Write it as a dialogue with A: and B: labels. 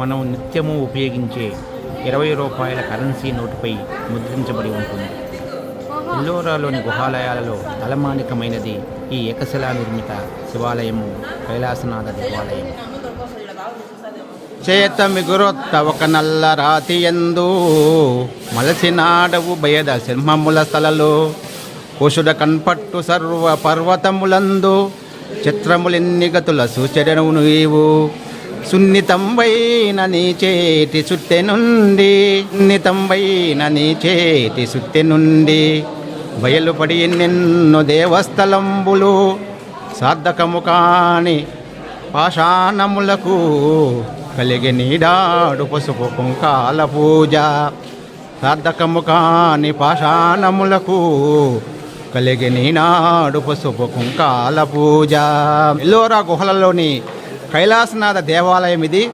A: మనం నిత్యము ఉపయోగించే ఇరవై రూపాయల కరెన్సీ నోటుపై ముద్రించబడి ఉంటుంది. ఎల్లోరాలోని గుహాలయాలలో తలమానికమైనది ఈ ఏకశిలా నిర్మిత శివాలయము కైలాసనాథ దేవాలయం చేత మిగురొత్త ఒక నల్ల రాతి ఎందు మలసినాడవు భయద సింహముల స్థలలో కుషుడ కన్పట్టు సర్వ పర్వతములందు చిత్రములెన్ని గతుల సూచనను నీవు. సున్నితంబైన నీ చేతి సుట్టె నుండి సున్నితంబైన నీ చేతి సుట్టె నుండి బయలుపడి నిన్ను దేవస్థలంబులు సార్థకము కాని పాషాణములకు కలిగి నీడాడు పసుపు కుంకాల పూజ. సార్థకము కాని పాషాణములకు కలిగి నీనాడు పసుపు కుంకాల పూజ. ఎల్లోరా గుహలలోని కైలాసనాథ దేవాలయం ఇది.